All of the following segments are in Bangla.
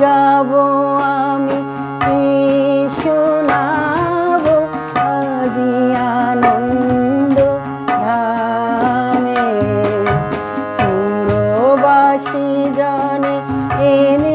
যাব আমি কি শোনাব? আজি আনন্দ ধামে। পুরবাসী জানে এনে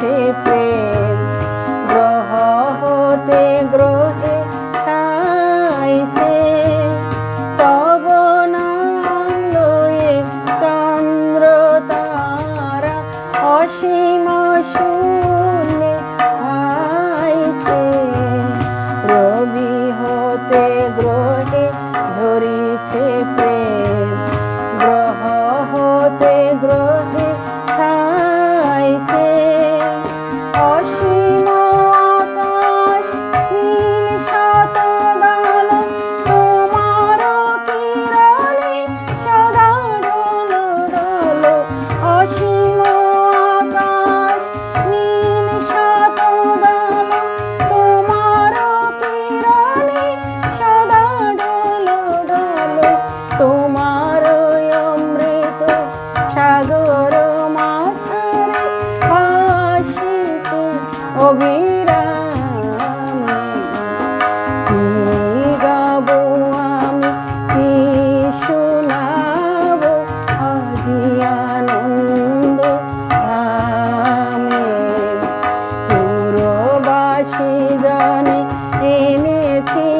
আছে প্রেম। গ্রহ হতে গ্রহে ছাইছে তব নাম চন্দ্র তারা অসীম শূন্যে হাইছে রবি হতে গ্রহে ঝরিছে প্রেম। গ্রহ হতে গ্রহ 哭